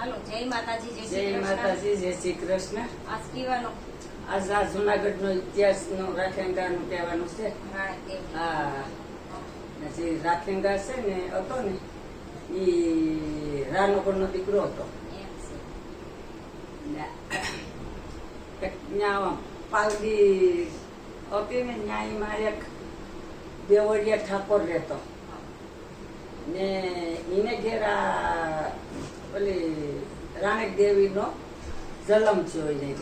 હાલો જય માતાજી જય જય શ્રી કૃષ્ણ. માતાજી જય શ્રી કૃષ્ણ. આજ કીવાનો આજ આ જુનાગઢ નો ઇતિહાસ નો રાખેંગાનું કહેવાનું છે રાણા જે રાખેંગા છે ને હતો ને એ રાનગર નો દીકરો હતો. પાલડી હતી ને ન્યાયમાં એક દેવળિયા ઠાકોર રહેતો. ને એને ઘેર આ ઓલી રાણી દેવીનો જલમ થયો એને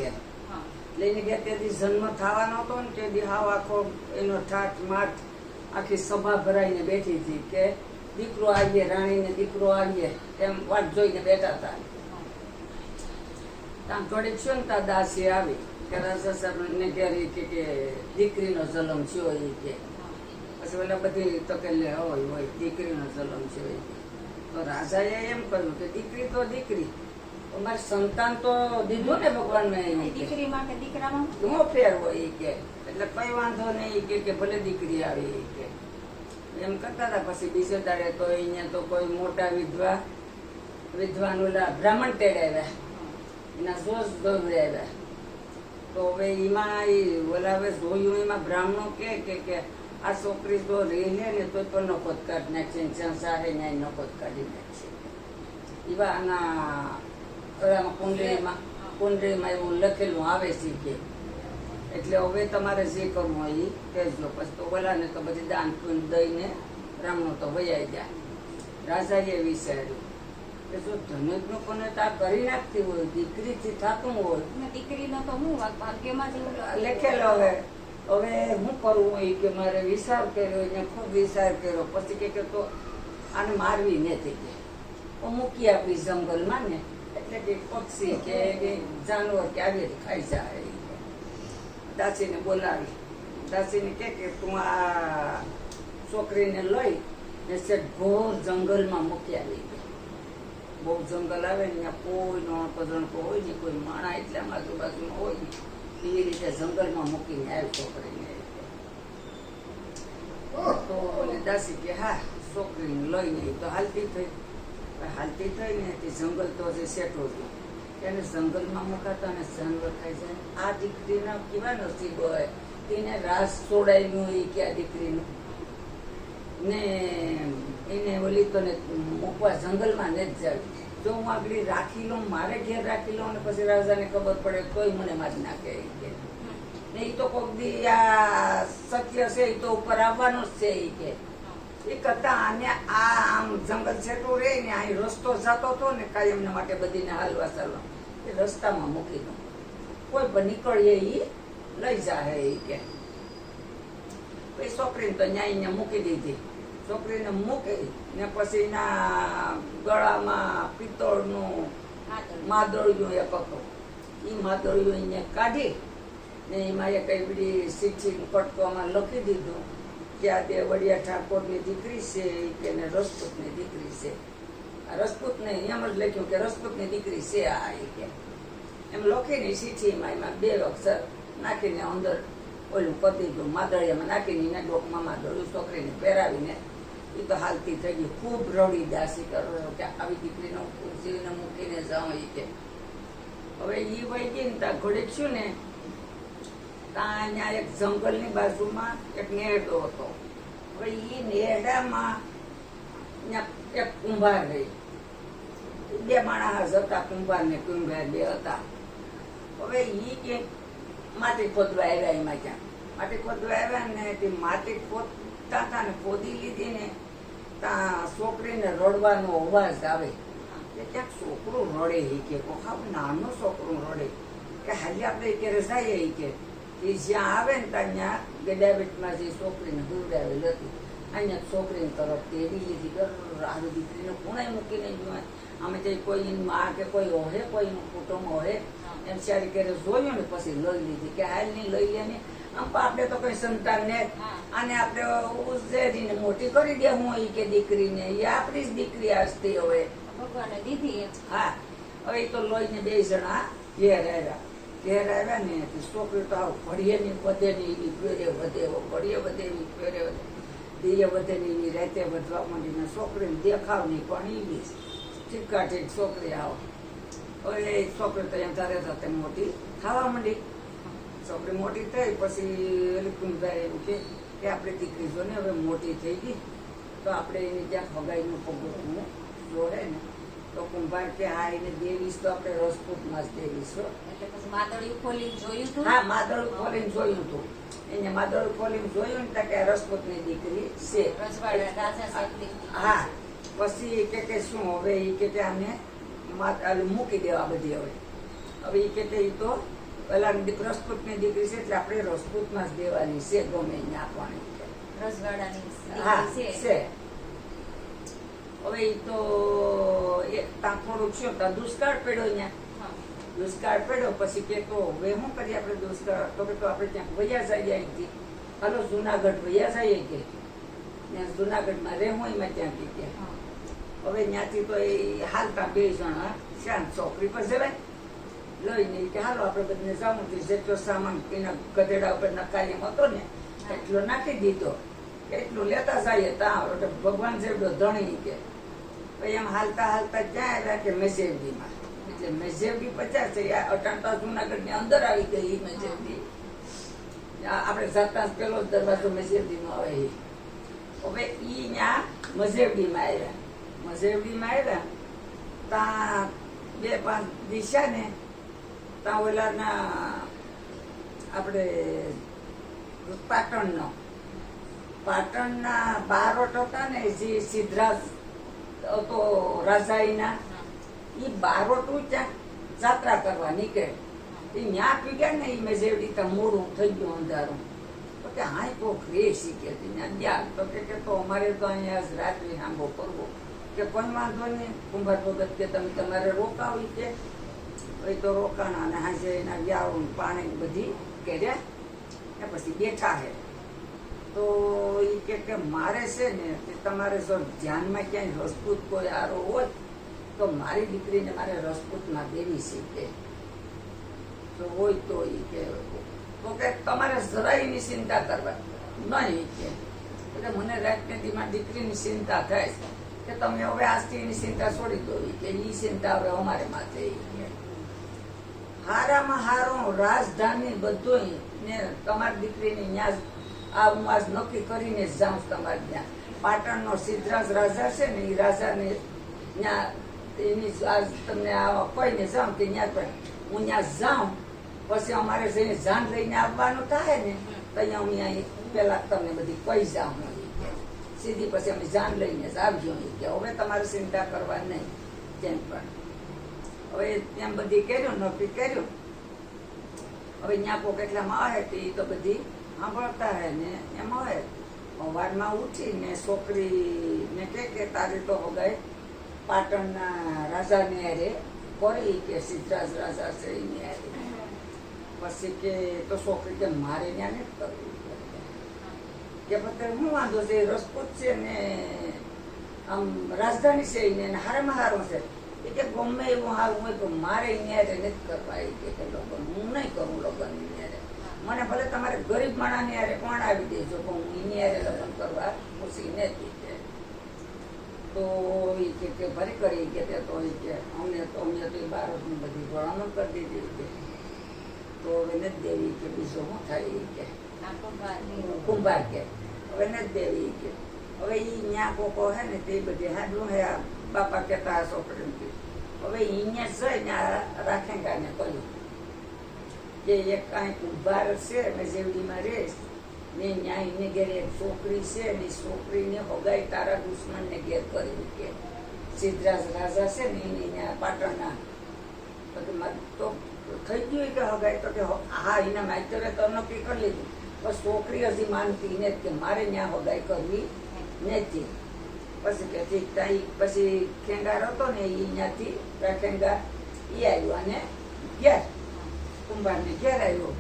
હા. એટલે એને તેથી જન્મ થવાનો હતો ને તે હાવ આખો એનો ઠાઠ માઠ આખી સભા ભરાઈને બેઠી હતી કે દીકરો આવીએ રાણીને દીકરો આવીએ એમ વાટ જોઈને બેઠા હતા. ત્યાં થોડીક ને ત્યાં દાસી આવી કે રાજા સાહેબ ને કે કે દીકરીનો જલમ થયો એ કે. પછી ઓલા બધી તો કે હોય હોય દીકરીનો જલમ છે એ કે. તો રાજાએ એમ કહ્યું કે દીકરી તો દીકરી. અમારે સંતાન તો દીધું ને ભગવાન મેં દીકરીમાં કે દીકરામાં? હું ફેર હોય એ કે. એટલે કઈ વાંધો નહીં કે ભલે દીકરી આવી એ કે. એમ કરતા હતા. પછી બીજે દાડે તો અહીંયા તો કોઈ મોટા વિધવા વિદ્વાન ઓલા બ્રાહ્મણ તેડાવ્યા એના જોશ દોડાવ્યા તો હવે એમાં એ ઓલા હવે જોયું એમાં બ્રાહ્મણો કે કે કે આ છોકરી તો રહી ને તો પણ નકોત કાઢી નાખશે સંસારે જ્યાં સારે ન્યાય નકોત કાઢી નાખશે એવા આના ઓલામાં કુંડળીમાં કુંડળીમાં એવું લખેલું આવે છે કે એટલે હવે તમારે જે કરવું હોય એ કહેજો. પછી તો ઓલાને તો બધી દાન પૂન દઈને બ્રાહ્મણો તો વૈયાઈ ગયા રાજાએ વિચાર્યું કે જો ધનુજનું પણ આ કરી નાખતી હોય દીકરીથી થતું હોય. ને દીકરીનો તો હું ભાગ્યમાં જ લખેલો હવે. હવે હું કરવું હોય કે મારે વિચાર કર્યો, એને ખૂબ વિચાર કર્યો. પછી કે તો આને મારવી નથી કે. મૂકી આપી જંગલમાં ને. એટલે કે પક્ષી કે જાનવર કે આવી ખાઈ જાય. દાસીને બોલાવી. દાસીને કે કે તું આ છોકરીને લઈ ને છે ઘોર જંગલમાં મૂકી આવી બહુ જંગલ આવે ને ત્યાં કોઈ નોણકો જણકો હોય ને કોઈ માણા એટલે આજુબાજુમાં હોય ને. એવી રીતે જંગલમાં મૂકીને આવ્યો છોકરીને તો ઓલી દાસી કે હા છોકરીને લઈને તો હાલતી થઈ. હાલતી થઈ ને તે જંગલ તો જે સેટો હતું એને જંગલમાં મુકાતા અને જાનવર ખાઈ જાય. આ દીકરીના કેવા નસીબ હોય? એને રાસ છોડાવ્યું એ કે આ દીકરીનું? ને એને ઓલી તો ને મૂકવા જંગલમાં ને જ જાય જો હું આગળ રાખી લઉં, મારે ઘેર રાખી લઉં અને પછી રાજાને ખબર પડે તોય મને મારી નાખે એ તો કોક દી આ સત્ય છે એ તો ઉપર આવવાનું જ છે એ કે. એ કરતા આને આ આમ જંગલ છેટું રહે ને અહીં રસ્તો જતો હતો ને કાયમને માટે બધીને હાલવા ચાલવા. એ રસ્તામાં મૂકી દઉં. કોઈ પણ નીકળીએ એ લઈ જાય એ કે. પછી છોકરીને તો ન્યાય મૂકી દીધી. છોકરીને મૂકી ને પછી એના ગળામાં પિત્તળનું માદળિયું એક હતું. એ માદળિયું અહીંયા કાઢી ને એમાં એક એવડી શીખી કટકોમાં લખી દીધું કે આ તે વડિયા ઠાકોરની દીકરી છે કે ને રસપૂતની દીકરી છે. આ રજપૂતને એમ જ લખ્યું કે રસપૂતની દીકરી છે આ એ કે. એમ લખીને શીઠીમાં એમાં બે અક્ષર નાખીને અંદર ઓલું કરી દીધું. માદળિયામાં નાખીને એને ડોકમાં માદળિયું છોકરીને પહેરાવીને એ તો હાલતી થઈ ગઈ. ખૂબ રડી દાસી કરો કે આવી દીકરીનો જીવને મૂકીને જાઉં એ કે. હવે એ વહી ગઈ ને ત્યાં ઘડીક છું ને, ત્યાં અહીંયા એક જંગલની બાજુમાં એક નેરડો હતો. હવે એ નેરડામાં એક કુંભાર રહી. બે માણસ હતા કુંભાર ને કુંભાર બે હતા. હવે એ કે માટી ખોદવા આવ્યા એમાં ક્યાં? માટી ખોદવા આવ્યા ને તે માટી ખોદતા હતા ને ખોદી લીધી ને ત્યાં છોકરીને રડવાનો અવાજ આવે. કે ક્યાંક છોકરું રડે એ કે નાનું છોકરું રડે. કે હાલી આપણે ક્યારે એ કે. એ જ્યાં આવે ને ત્યાં ગેડાબેટમાં જે છોકરીને હુવડાવેલ હતી, અહીંયા છોકરીની તરફ તેડી લીધી. આવી દીકરીને કોણે મૂકીને જોવા અમે તે કોઈ માં કે કોઈ હોય કોઈનું કુટુંબ હોય એમ સારી ક્યારે જોયું ને પછી લઈ લીધી. કે હાલ નહીં લઈ લે ને આપણે તો કઈ સંતાન ને આને આપણે ઉજેરીને મોટી કરી દે હું ઈ કે દીકરીને. એ આપણી જ દીકરી હસતી હવે. ભગવાને દીધી હા. હવે તો તો લોહીને બે જણા ઘેર આવ્યા. ઘેર આવ્યા ને છોકરી તો આવું ઘડીએ ની વધે ને એની ફેરે વધે ઘડીએ વધે ની ફેરે વધે. દિયે વધે ને એની રાતે વધવા છોકરી છોકરીને દેખાવ નહીં પણ એવી ઠીકા ઠીક છોકરી આવો. હવે એ છોકરી તો એમ તારે મોટી થવા માંડી. છોકરી મોટી થઈ પછી ઓલી કુંભાઈ એવું કે આપણે દીકરી જો ને હવે મોટી થઈ ગઈ. તો આપણે એની જ્યાં ફગાઈનું પગલું જોડે ને. તો કુંભાર કે હા એને દેવીશ તો આપણે રસપૂતમાં જ દેવીશ એટલે પછી માદળિયું ખોલીને જોયું હતું હા માદળું ખોલીને જોયું હતું એને માદળું ખોલીને જોયું ને ત્યાં કે રસપૂતની દીકરી છે. હા. પછી કે કે શું હવે? એ કે અમે આને મૂકી દેવા બધી હવે. હવે એ કે કે તો પેલા રસપૂતની દીકરી છે એટલે આપણે રસપૂતમાં જ દેવાની છે ગમે એને આપવાની છે. હવે એ તો ત્યાં થોડુંક શું ત્યાં દુષ્કાળ પડ્યો હા. દુષ્કાળ પડ્યો પછી કે તો હવે શું કરીએ આપણે દુષ્કાળ? તો કે તો આપણે ત્યાં વૈયા જઈએ અહીંથી હાલો જુનાગઢ વૈયા જઈએ કે. ત્યાં જુનાગઢમાં રહેવું એમાં ત્યાં કે. હવે ત્યાંથી તો એ હાલતા બે જણા શાંત છોકરી પર જવાય. લઈને કે હાલો આપણે બધને જવું જેટલો સામાન એના ગધેડા ઉપર નકાલી હતો ને એટલો નાખી દીધો. એટલું લેતા જઈએ ત્યાં એટલે ભગવાન જેવડો ધણી કે. પછી એમ હાલતા હાલતા ક્યાં આવ્યા કે મેસેવડીમાં એટલે મેસેવડી પચાસ છે. આ અટાણતા જુનાગઢની અંદર આવી ગઈ ઈ મેસેવડી આપણે જાતા પેલો દરવાજો મેસેવડી નો આવે. હવે ઈ ત્યાં મઝેવડીમાં આવ્યા. મઝેવડીમાં આવ્યા. ત્યાં બે પાંચ દિશા ને ત્યાં ઓલાના આપણે પાટણનો પાટણના બારોટ હતા ને જે સિદ્ધરાજ હતો રાજાઈના એ બારોટું ત્યાં જાત્રા કરવા નીકળે. એ ન્યા પીગ્યા ને એ મેજેવડી ત્યાં મોડું થઈ ગયું અંધારું. તો કે હા કોક રે શીખે ત્યાં ગયા. તો કે કે તો અમારે તો અહીંયા જ રાત્રિ આંબો કરવો. કે કોઈ વાંધો નહીં, કુંભાર ભગત કે તમે તમારે રોકાવી કે. એ તો રોકાણા અને હાજે એના વ્યાવ પાણી બધી કેડે ને પછી બેઠા હે. તો એ કે કે મારે છે ને તે તમારે જો ધ્યાનમાં ક્યાંય રસપૂત કોઈ આરો હોય તો મારી દીકરીને મારે રસપૂતમાં દેવી છે કે તો હોય તો એ કે, તો કે તમારે જરાય એની ચિંતા કરવા નહીં કે. એટલે મને રાતને દીમાં દીકરીની ચિંતા થાય કે તમે હવે આજથી એની ચિંતા છોડી દો કે એ ચિંતા હવે અમારે માથે કે. હારામાં હારો, રાજધાની બધું ને તમારી દીકરીની ન્યાસ, આ હું આજ નક્કી કરીને જ જાઉં તમારે ત્યાં. પાટણનો સિદ્ધરાજ રાજા છે ને એ રાજાને ત્યાં એની આજ તમને આ કહીને જાઉં કે ત્યાં પણ હું ત્યાં જાઉં. પછી અમારે જઈને જાન લઈને આવવાનું થાય ને, તો અહીંયા હું અહીં પહેલાં તમને બધી કહી જાઉં. સીધી પછી અમે જાન લઈને જ આવજો કે હવે તમારે ચિંતા કરવા નહીં કેમ પણ. હવે ત્યાં બધી કર્યું, નોકરી કર્યું. હવે ત્યાં કોઈ કેટલામાં આવે તો એ તો બધી સાંભળતા હે ને એમ હોય. વારમાં ઉઠીને છોકરીને કે કે તારે તો હગાઈ પાટણના રાજાને હારે કરી કે સિદ્ધરાજ રાજા છે એની હારે. પછી કે તો છોકરી કે મારે ત્યાં નથી કરવું કે પછી હું વાંધો છે, રસપૂત છે ને આમ રાજધાની છે એને, હારામાં હારું છે. કે ગમે એવું હારું હોય તો મારે ન્યારે નથી કરવા એ કે લગ્ન. હું નહીં કરું લગ્ન ન્યારે મને ભલે તમારે ગરીબ માણાની યારે કોણ આવી દેજો પણ હું એની લગ્ન કરવા ખુશી નથી કે. તો એ કે કે ભરી કરી કે તે તો એ કે અમને તો અમને તો એ બાળકની બધી ભણામણ કરી દીધી કે. તો હવે નથી દેવી કે બીજું શું થાય એ કે. કુંભાર કે હવે નથી દેવી કે. હવે એ ન્યા કોકો હે ને તે બધી હાડું હે બાપા કહેતા છોકરીને હવે અહીંયા જઈને રાખેંગાને કહ્યું કે એક કાંઈક ઉભાર છે ને જેવડીમાં રહેશ ને ન્યા એને ઘેર એક છોકરી છે ને છોકરીને હોગાઈ તારા દુશ્મનને ઘેર કર્યું કે સિદ્ધરાજ રાજા છે ને એની પાટણના તો થઈ ગયું કે હગાઈ, તો કે હા એના માઇતરે તો નક્કી કરી લીધું. પણ છોકરી હજી માનતી ને કે મારે ત્યાં હગાઈ કરવી નથી. પછી કે ઠીક ત્યાં પછી ખેંગાર હતો ને એ ત્યાંથી ખેંગાર એ આવ્યો અને ઘેર, કુંભારને ઘેર આવ્યો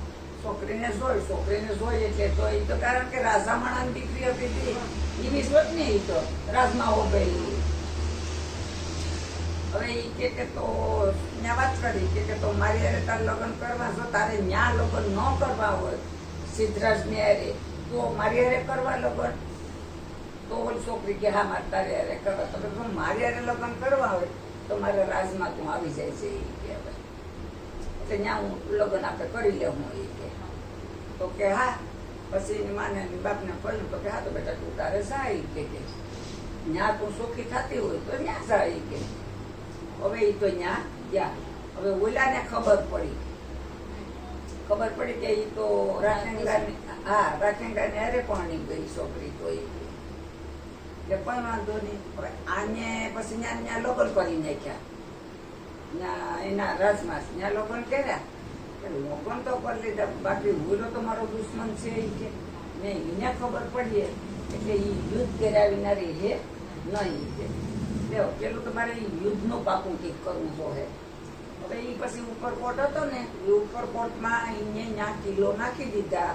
છોકરીને જોઈ છોકરીને જોઈ એટલે તો એ તો કારણ કે રાજા માણાની દીકરી હતી તી. એની વિશ્વત ને એ તો, રાજમાં હો ગઈ હવે એ કે કે તો ન્યા વાત કરી, કે કે તો મારી હારે તારે લગ્ન કરવા છો તારે ન્યા લગ્ન ન કરવા હોય, સિદ્ધરાજ ને અરે તો મારી હારે કરવા લગ્ન તો ઓલી છોકરી કે હા મારે તારે અરે કરવા. તો પણ મારે હારે લગ્ન કરવા હોય મારે રાજમાં તું આવી જાય છે એ કે હવે. એટલે ત્યાં હું લગ્ન આપણે કરી લેવું એ કે. તો કે હા. પછી એની માને એની બાપને કહ્યું તો કે હા તો બેટા તું તારે જા ઈ કે કે. ત્યાં તું સુખી થતી હોય તો ત્યાં જા ઈ કે. હવે એ તો ત્યાં ગયા. હવે ઓલાને ખબર પડી. ખબર પડી કે એ તો રાઠેંગાની હા રાઠેંગાની અરે પણ ગઈ છોકરી તો એ એટલે કોઈ વાંધો નહીં. આને પછી ત્યાં ત્યાં લગ્ન કરી નાખ્યા. એના રાજમાં ત્યાં લગ્ન કર્યા. લગ્ન તો કરી લીધા. બાકી હુલો તો મારો દુશ્મન છે એ કે. ને એને ખબર પડીએ. એટલે એ યુદ્ધ કર્યા વિનારી છે નહીં લ્યો, પેલું તમારે યુદ્ધનું પાકું કંઈક કરવું જોઈએ હવે એ પછી ઉપર ઉપરકોટ હતો ને એ ઉપરકોટમાં અહીંયા ત્યાં કિલ્લો નાખી દીધા.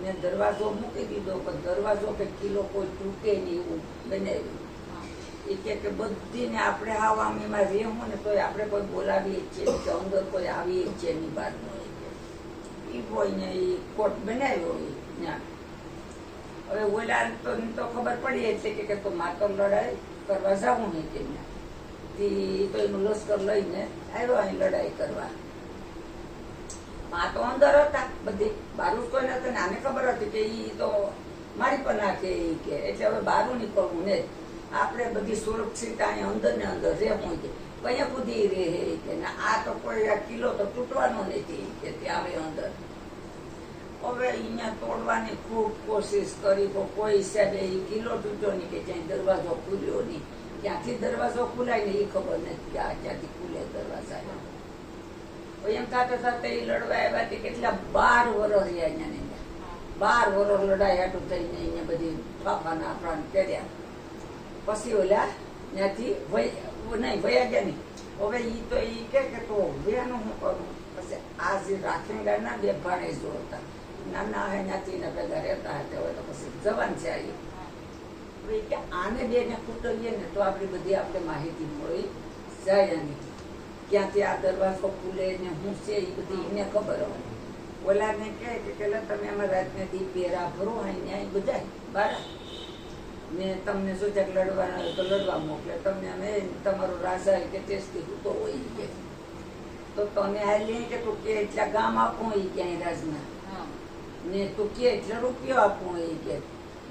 ને દરવાજો મૂકી દીધો પણ દરવાજો કે કિલો કોઈ તૂટે નહીં એવું બનાવ્યું. એ કે કે બધીને આપણે હાવ આમ એમાં રહેવું ને તોય આપણે કોઈ બોલાવીએ છીએ કે અંદર કોઈ આવીએ છીએ એની બહારનો એ કોઈને એ કોટ બનાવ્યો એ ત્યાં હવે ઓલા તો તો ખબર પડી એટલે કે કે તો માતમ લડાઈ કરવા જાવું નહીં કે ત્યાં તો એનું લશ્કર લઈને આવ્યો અહીં લડાઈ કરવા. માં તો અંદર હતા, બધી બારું કોઈ નતું ને આને ખબર હતી કે ઈ તો મારી પર નાખે ઈ કે. એટલે હવે બારું નીકળવું ને આપણે બધી સુરક્ષિત અહીંયા અંદર ને અંદર રહેવું કે કયા બુદ્ધિ રહે કે. ના આ તો કોઈ આ કિલ્લો તો તૂટવાનો નથી કે ત્યાં આવે અંદર. હવે અહીંયા તોડવાની ખૂબ કોશિશ કરી તો કોઈ હિસાબે એ કિલ્લો તૂટ્યો નહીં કે જ્યાં દરવાજો ખુલ્યો નહીં. ક્યાંથી દરવાજો ખુલાય ને એ ખબર નથી કે આ ક્યાંથી ખુલે દરવાજા એમ સાથે સાથે એ લડવા આવ્યા તે કેટલા બાર વરસ રહ્યા અહીંયા. બાર વરસ લડાઈ હાટું થઈને અહીંયા બધી ફાફાના પ્રાણ કર્યા પછી ઓલા ત્યાંથી નહીં, વયા ગયા નહીં. હવે એ તો એ કે કે તો વેનું હું કરું? પછી આ જે રાખેંગાના બે ભાણેજો હતા. નાના હે, ત્યાંથી ને ભેગા રહેતા હતા હવે તો પછી જવાન છે આ ઈ. કે આને બે ને કૂટવીએ ને તો આપણી બધી આપણે માહિતી મળી જાય આની ક્યાંથી આ દરવાજો ખુલે ને હું છે એ બધી એને ખબર હોય. ઓલાને કહે કે પેલા તમે અમારા રાતને દી પહેરા ભરો અહીંયા બધા બારા ને તમને શું છે લડવાના હોય તો લડવા મોકલે. તમને અમે તમારો રાજા કે તેજથી તો હોય કે. તો તમે હાલી કે તું કે એટલા ગામ આપું એ ક્યાંય રાજના હા. ને તું કે એટલા રૂપિયો આપવું એ કે.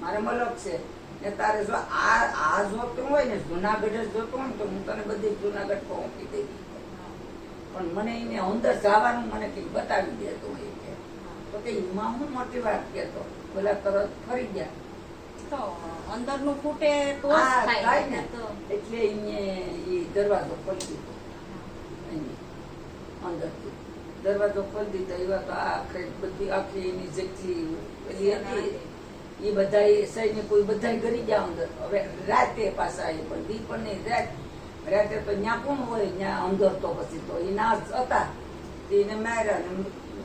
મારે મલક છે. ને તારે જો આ આ જોતું હોય ને જુનાગઢ જ જોતું હોય ને તો હું તને બધી જુનાગઢ પહોંચી દેવી પણ મને એને અંદર જવાનું મને કંઈક બતાવી દેતો એ કે. તો કે એમાં હું મોટી વાત કહેતો? બોલા તરત ફરી ગયા. તો અંદરનું ફૂટે તો થાય ને. એટલે એને એ દરવાજો ખોલી દીધો. અંદરથી. દરવાજો ખોલી દીધો. એવા તો આખરે બધી આખી એની જેટલી પેલી હતી. એ બધા સૈનિકો બધા ગરી ગયા અંદર. હવે રાતે પાછા એ પણ દી પણ નહીં રાત રાતે તો ત્યાં કોણ હોય ત્યાં અંદર તો પછી તો એ ના હતા. એને માર્યા ને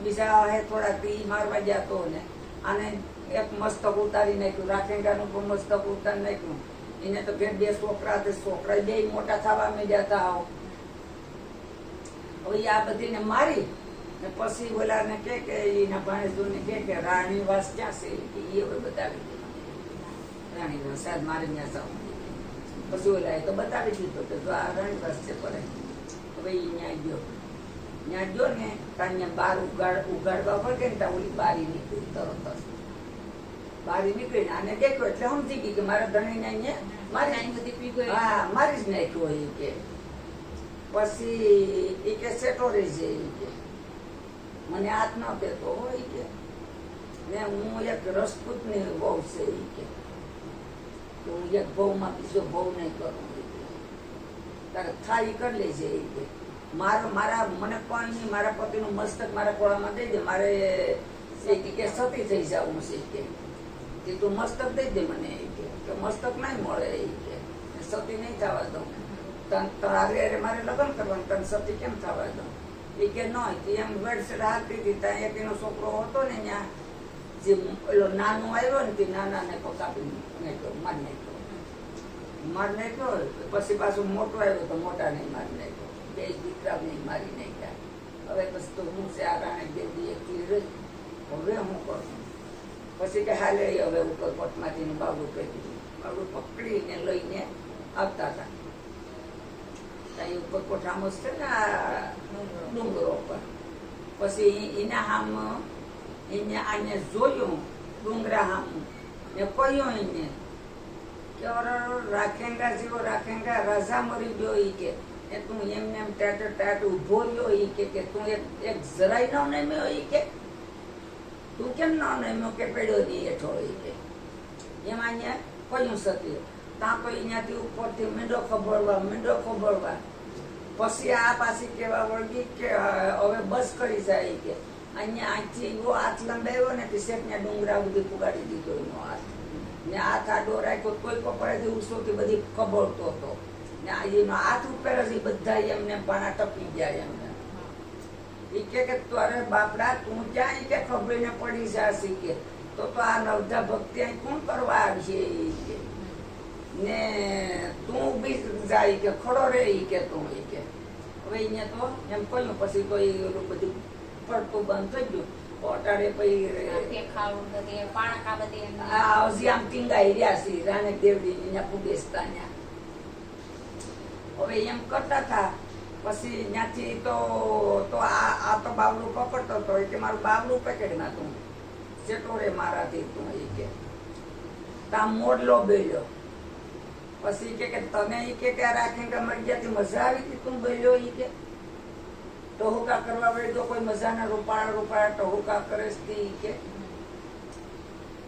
બીજા હે થોડા એ મારવા ગયા તો ને. આને એક મસ્તક ઉતારી નાખ્યું રાખેંગાનું પણ મસ્તક ઉતારી નાખ્યું. એને તો ઘેર બે છોકરા તે છોકરા બે મોટા થવા માંડ્યા હતા હાવ. હવે આ બધીને મારી ને પછી ઓલાને કે કે એના ભાણેજોને કે કે રાણીવાસ ક્યાં છે એ બતાવી દીધું રાણીવાસ મારે ત્યાં જવું. પછી ઓલાએ તો બતાવી દીધો કે જો આ રણ છે પડે હવે ઈ ત્યાં ગયો. ત્યાં ગયો ને ત્યાં બાર ઉગાડ ઉગાડવા પડે ને ત્યાં ઓલી બારી નીકળી તરત જ. બારી નીકળીને આને દેખ્યો એટલે સમજી ગઈ કે મારા ધણીને અહીંયા મારી અહીં બધી એ. હા મારી જ નાખ્યો એ કે. પછી એ કે સેટો રહી છે એ કે. મને હાથ ન કહેતો હોય કે. ને હું એક રસપૂતની બહુ છે એ કે. તો એક બહુમાં બીજો ભવ નહીં કરવું. તારે થાય કરી લેજે એ કે મારો, મારા મને પણ મારા પતિનું મસ્તક મારા કોળામાં દઈ દે. મારે એ કે સતી થઈ જવું છે કે તે તું મસ્તક દઈ દે મને એ કે. મસ્તક નહીં મળે એ કે. સતી નહીં થવા દઉં. તન તારે અરે મારે લગ્ન કરવાનું. તને સતી કેમ થવા દઉં? એ કે નહીં એમ વેડસેડ હાલતી હતી. ત્યાં એક એનો છોકરો હતો ને ત્યાં. જે પેલો નાનો આવ્યો ને તે નાનાને તો કાપી નાખ્યો, મારી નાખ્યો. માર નાખ્યો પછી પાછું મોટો આવ્યો તો મોટાને મારી નાખ્યો. બે દીકરાને મારી નાખ્યા. હવે પછી તો હું છે આ રાણે બે એકલી રહી. હવે હું કરું પછી કે હાલે, હવે ઉપર પટમાંથી બાબુ કહી બાબુ પકડીને લઈને આવતા હતા. ત્યાં ઉપર કોઠામાં છે ને. ડુંગરો પર પછી એના હામ એને આને જોયું ડુંગરા હામું ને કહ્યું એને, કે રાખેંગા જેવો, રાખેંગા રાજા મરી ગયો ઈ કે. એ તું એમને એમ ટાટ ટાટ ઊભો રહ્યો એ કે કે તું એક એક જરાય ન નમ્યો એ કે. તું કેમ ન નમ્યો કે પેડો દી હેઠો ઈ કે. એમાં અહીંયા કહ્યું સત્ય ત્યાં તો અહીંયાથી ઉપરથી મીંડો ખબરવા મીંડો ખબરવા પછી આ પાછી કેવા વળગી કે, હવે બસ કરી જાય કે. અહીંયા અહીંથી એવો હાથ લંબાવ્યો ને શેઠને ડુંગરા સુધી પુગાડી દીધો એનો હાથ ને હાથ આડો રાખ્યો, કોઈ કપડાથી ઉસોથી બધી કબડતો હતો. ને એનો હાથ ઉપર જ બધા એમને પાણા ટપી ગયા એમને. એ કે કે તારે બાપડા, તું ક્યાં? કે ખબરીને પડી જાશી કે. તો તો આ નવધા ભક્તિ અહીં કોણ કરવા આવશે? એ કે. ને તું બી જાય કે, ખડો રે, એ કે તું, એ કે. હવે અહીંયા તો એમ કહ્યું, પછી કોઈ બધું પડતું બંધ થઈ ગયું. ઓટાડે પછી આંખે ખાવું બધી પાણકા બધી એમ. આ હજી આમ ટીંગાઈ રહ્યા છે રાણક દેવડી અહીંયા ત્યાં હવે એમ કરતા હતા પછી ત્યાંથી તો તો આ આ તો બાવલું પકડતો હતો. એટલે મારું બાવલું પકડી નાખું. સેટો રે મારાથી તું એ કે. તા મોડલો બેલ્યો. પછી કે કે તને કે કે રાખીને કે મરી ગયા મજા આવી હતી તું બેલ્યો ઈ કે. ટહુકા કરવા વળી તો કોઈ મજાના રૂપાળા રૂપાળા ટહુકા કરે કે.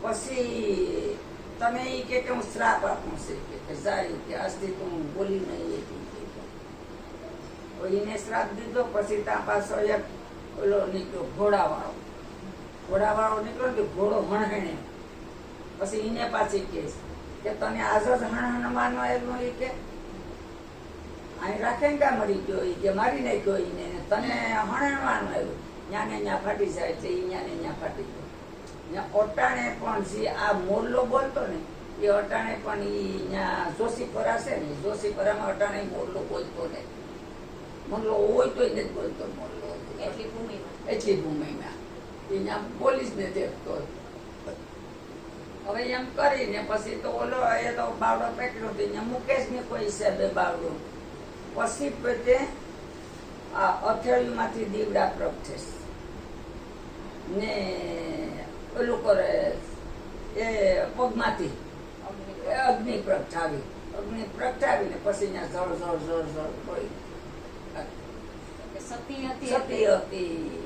પછી તમે એ કે હું શ્રાપ આપું છે કે જાય કે, આજથી તું બોલી નહીં. એને શ્રાપ દીધો, પછી ત્યાં પાછો એક ઓલો નીકળ્યો ઘોડાવાળો. ઘોડાવાળો નીકળ્યો કે ઘોડો હણહણે. પછી એને પાછી કે તને જ હણહણવાનો એનો એ કે અહીં રાખેંગા મરી ગયો એ કે મારી નાખ્યો ઈને ને તને હણવાનું આવ્યું. ત્યાં ને ન્યા ફાટી જાય એટલે એ ન્યા ને ન્યા ફાટી ગયો ને અટાણે પણ જે આ મોરલો બોલતો ને એ અટાણે પણ એ ત્યાં જોશીપરા છે ને જોશીપરામાં અટાણે મોરલો બોલતો ને. મોરલો હોય તો એને જ બોલતો મોરલો એટલી ભૂમિમાં. એટલી ભૂમિમાં. એ ત્યાં બોલી જ ને દેખતો હવે એમ કરીને પછી તો ઓલો એ તો બાવડો પેટલો હતો ત્યાં મુકેશ ને કોઈ હિસાબે બાવડો. પછી પેટે આ અથેળીમાંથી દીવડા પ્રગટે ને ઓલું કરે એ પગમાંથી અગ્નિ પ્રગટાવી અગ્નિ પ્રગટાવીને પછી ત્યાં ઝળ ઝળ ઝળ ઝળ પડી સતી હતી સતી હતી.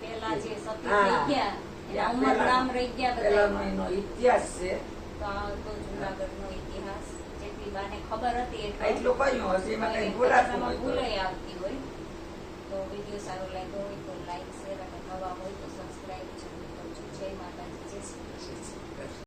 પેલા જે સતી રહી ગયા એના ઉંમર રામ રહી ગયા બધા એનો ઇતિહાસ છે. તો આ તો જુનાગઢનો ઇતિહાસ. જેટલી બાને ખબર હતી એટલો કહ્યું હશે એમાં કઈ કઈ હોય ભૂલાઈ આવતી હોય. તો વીડિયો સારો લાગ્યો હોય તો લાઈક શેર અને નવા હોય તો સબસ્ક્રાઈબ જરૂર કરજો. જય માતાજી જય શ્રી કૃષ્ણ.